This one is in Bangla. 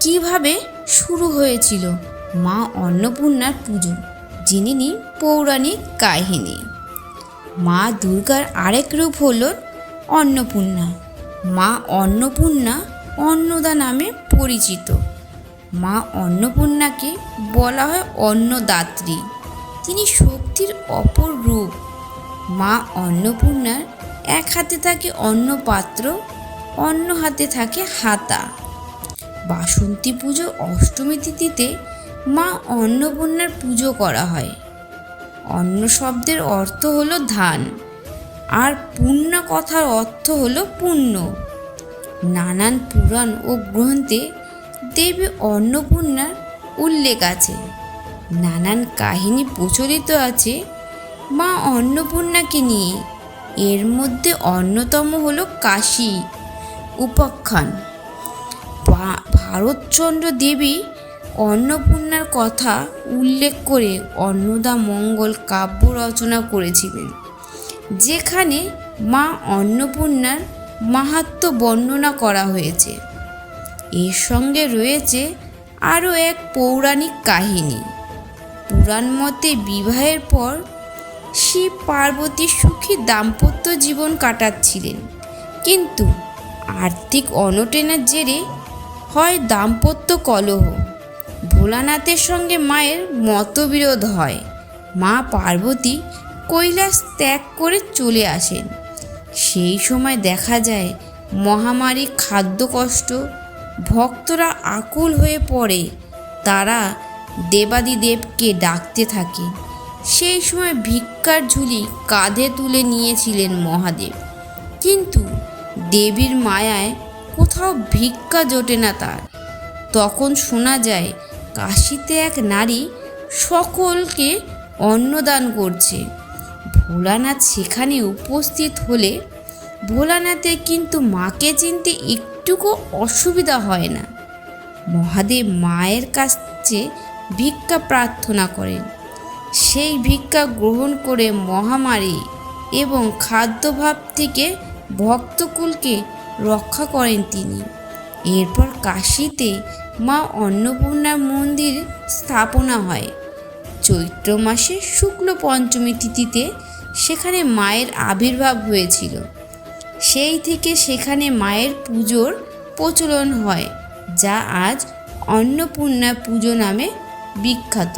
কীভাবে শুরু হয়েছিল মা অন্নপূর্ণার পুজো জেনে নিন পৌরাণিক কাহিনী। মা দুর্গার আরেক রূপ হল অন্নপূর্ণা। মা অন্নপূর্ণা অন্নদা নামে পরিচিত। মা অন্নপূর্ণাকে বলা হয় অন্নদাত্রী। তিনি শক্তির অপর রূপ। মা অন্নপূর্ণার এক হাতে থাকে অন্ন পাত্র অন্য হাতে থাকে হাতা। বাসন্তী পুজো অষ্টমী তিথিতে মা অন্নপূর্ণার পুজো করা হয়। অন্ন শব্দের অর্থ হলো ধান, আর পূর্ণ কথার অর্থ হলো পুণ্য নানান পুরাণ ও গ্রন্থে দেবী অন্নপূর্ণার উল্লেখ আছে। নানান কাহিনী প্রচলিত আছে মা অন্নপূর্ণাকে নিয়ে। এর মধ্যে অন্যতম হলো কাশী, উপাখ্যান। ভারতচন্দ্র দেবী অন্নপূর্ণার কথা উল্লেখ করে অন্নদা মঙ্গল কাব্য রচনা করেছিলেন, যেখানে মা অন্নপূর্ণার মাহাত্ম বর্ণনা করা হয়েছে। এর সঙ্গে রয়েছে আরও এক পৌরাণিক কাহিনী। পুরাণ মতে বিবাহের পর শিব পার্বতী সুখী দাম্পত্য জীবন কাটাচ্ছিলেন, কিন্তু আর্থিক অনটনের জেরে হয় দাম্পত্য কলহ। ভোলানাথের সঙ্গে মায়ের মতবিরোধ হয়। মা পার্বতী কৈলাস ত্যাগ করে চলে আসেন। সেই সময় দেখা যায়, মহামারী খাদ্যকষ্ট ভক্তরা আকুল হয়ে পড়ে। তারা দেবাদিদেবকে ডাকতে থাকে। সেই সময় ভিক্ষার ঝুলি কাঁধে তুলে নিয়েছিলেন মহাদেব। কিন্তু দেবীর মায়ায় কোথাও ভিক্ষা জোটে না তার। তখন শোনা যায়, কাশিতে এক নারী সকলকে অন্নদান করছে। ভোলানাথ সেখানে উপস্থিত হলে ভোলানাথের কিন্তু মাকে চিনতে একটুকু অসুবিধা হয় না। মহাদেব মায়ের কাছে ভিক্ষা প্রার্থনা করেন। সেই ভিক্ষা গ্রহণ করে মহামারী এবং খাদ্যভাব থেকে ভক্তকুলকে রক্ষা করেন তিনি। এরপর কাশীতে মা অন্নপূর্ণার মন্দির স্থাপনা হয়। চৈত্র মাসে শুক্ল পঞ্চমী তিথিতে সেখানে মায়ের আবির্ভাব হয়েছিল। সেই থেকে সেখানে মায়ের পুজোর প্রচলন হয়, যা আজ অন্নপূর্ণা পুজো নামে বিখ্যাত।